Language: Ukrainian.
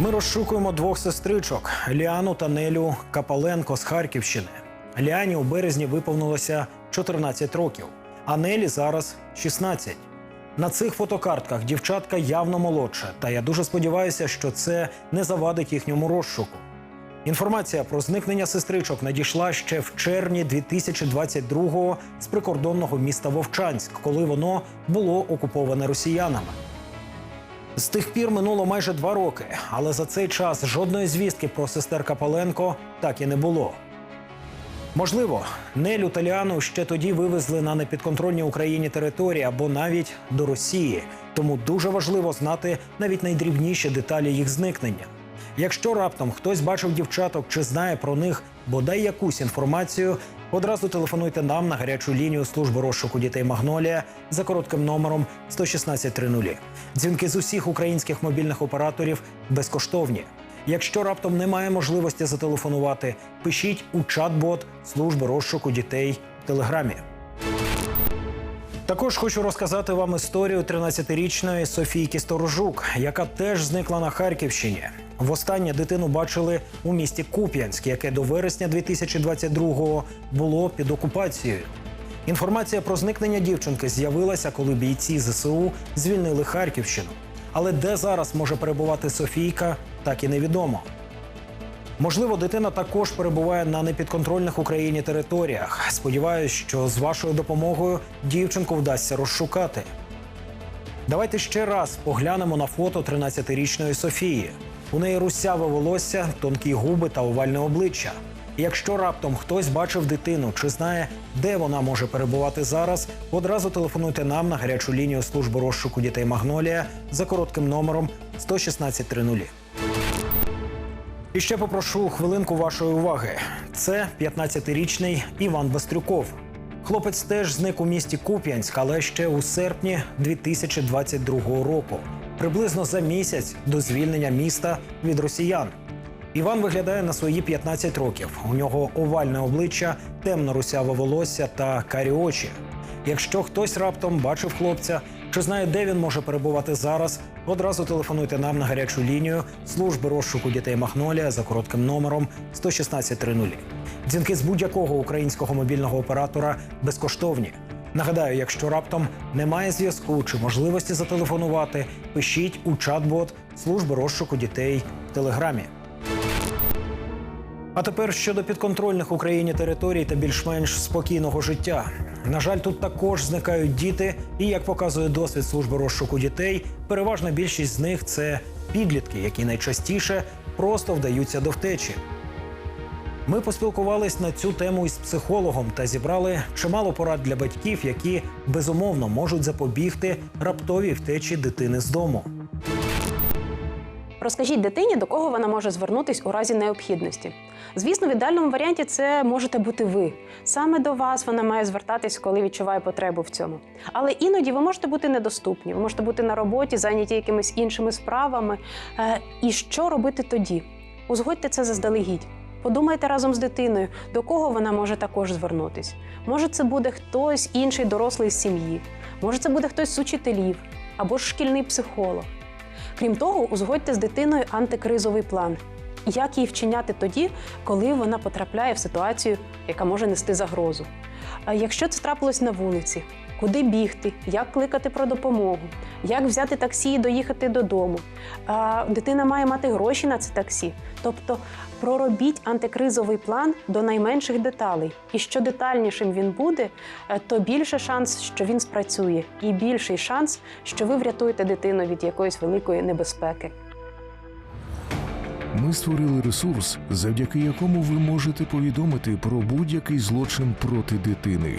Ми розшукуємо двох сестричок Ліану та Нелю Капаленко з Харківщини. Ліані у березні виповнилося 14 років, а Нелі зараз 16. На цих фотокартках дівчатка явно молодша, та я дуже сподіваюся, що це не завадить їхньому розшуку. Інформація про зникнення сестричок надійшла ще в червні 2022-го з прикордонного міста Вовчанськ, коли воно було окуповане росіянами. З тих пір минуло майже два роки, але за цей час жодної звістки про сестер Капаленко так і не було. Можливо, Нелю та Ліану ще тоді вивезли на непідконтрольні Україні території або навіть до Росії. Тому дуже важливо знати навіть найдрібніші деталі їх зникнення. Якщо раптом хтось бачив дівчаток чи знає про них бодай якусь інформацію, одразу телефонуйте нам на гарячу лінію служби розшуку дітей Магнолія за коротким номером 11630. Дзвінки з усіх українських мобільних операторів безкоштовні. Якщо раптом немає можливості зателефонувати, пишіть у чат-бот служби розшуку дітей в телеграмі. Також хочу розказати вам історію 13-річної Софійки Сторожук, яка теж зникла на Харківщині. Востаннє дитину бачили у місті Куп'янськ, яке до вересня 2022-го було під окупацією. Інформація про зникнення дівчинки з'явилася, коли бійці ЗСУ звільнили Харківщину. Але де зараз може перебувати Софійка, так і невідомо. Можливо, дитина також перебуває на непідконтрольних Україні територіях. Сподіваюсь, що з вашою допомогою дівчинку вдасться розшукати. Давайте ще раз поглянемо на фото 13-річної Софії. У неї русяве волосся, тонкі губи та овальне обличчя. Якщо раптом хтось бачив дитину чи знає, де вона може перебувати зараз, одразу телефонуйте нам на гарячу лінію служби розшуку дітей Магнолія за коротким номером 11630. І ще попрошу хвилинку вашої уваги. Це 15-річний Іван Бастрюков. Хлопець теж зник у місті Куп'янськ, але ще у серпні 2022 року, приблизно за місяць до звільнення міста від росіян. Іван виглядає на свої 15 років. У нього овальне обличчя, темно-русяве волосся та карі очі. Якщо хтось раптом бачив хлопця чи знає, де він може перебувати зараз, одразу телефонуйте нам на гарячу лінію служби розшуку дітей Магнолія за коротким номером 11630. Дзвінки з будь-якого українського мобільного оператора безкоштовні. Нагадаю, якщо раптом немає зв'язку чи можливості зателефонувати, пишіть у чат-бот служби розшуку дітей в телеграмі. А тепер щодо підконтрольних Україні територій та більш-менш спокійного життя. На жаль, тут також зникають діти, і як показує досвід служби розшуку дітей, переважна більшість з них це підлітки, які найчастіше просто вдаються до втечі. Ми поспілкувались на цю тему із психологом та зібрали чимало порад для батьків, які безумовно можуть запобігти раптовій втечі дитини з дому. Розкажіть дитині, до кого вона може звернутись у разі необхідності. Звісно, в ідеальному варіанті це можете бути ви. Саме до вас вона має звертатись, коли відчуває потребу в цьому. Але іноді ви можете бути недоступні, ви можете бути на роботі, зайняті якимись іншими справами. Е, І що робити тоді? Узгодьте це заздалегідь. Подумайте разом з дитиною, до кого вона може також звернутись. Може, це буде хтось інший дорослий з сім'ї, може, це буде хтось з учителів або ж шкільний психолог. Крім того, узгодьте з дитиною антикризовий план. Як її вчиняти тоді, коли вона потрапляє в ситуацію, яка може нести загрозу? Якщо це трапилось на вулиці, куди бігти, як кликати про допомогу, як взяти таксі і доїхати додому? Дитина має мати гроші на це таксі. Тобто проробіть антикризовий план до найменших деталей. І що детальнішим він буде, е, то більше шанс, що він спрацює, і більший шанс, що ви врятуєте дитину від якоїсь великої небезпеки. Ми створили ресурс, завдяки якому ви можете повідомити про будь-який злочин проти дитини.